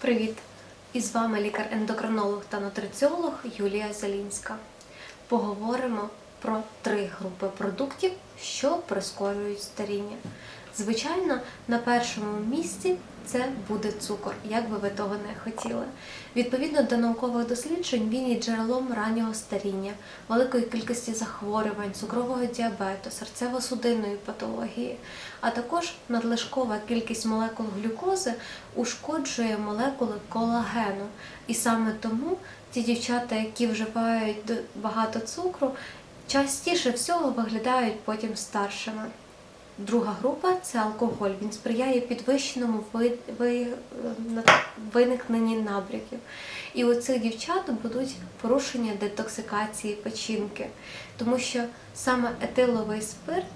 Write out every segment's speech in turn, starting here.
Привіт! І з вами лікар-ендокринолог та нутриціолог Юлія Залінська. Поговоримо про три групи продуктів, що прискорюють старіння. Звичайно, на першому місці це буде цукор, як би ви того не хотіли. Відповідно до наукових досліджень, він є джерелом раннього старіння, великої кількості захворювань, цукрового діабету, серцево-судинної патології, а також надлишкова кількість молекул глюкози ушкоджує молекули колагену. І саме тому ті дівчата, які вживають багато цукру, частіше всього виглядають потім старшими. Друга група це алкоголь. Він сприяє підвищеному виникненні набряків. І у цих дівчат будуть порушення детоксикації печінки, тому що саме етиловий спирт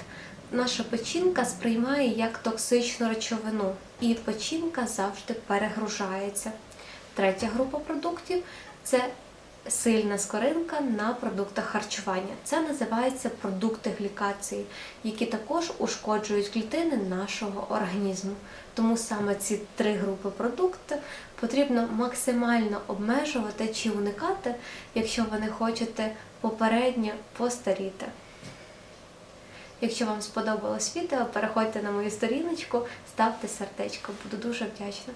наша печінка сприймає як токсичну речовину, і печінка завжди перегружається. Третя група продуктів це сильна скоринка на продуктах харчування. Це називається продукти глікації, які також ушкоджують клітини нашого організму. Тому саме ці три групи продуктів потрібно максимально обмежувати чи уникати, якщо ви не хочете попередньо постаріти. Якщо вам сподобалось відео, переходьте на мою сторіночку, ставте сердечко. Буду дуже вдячна.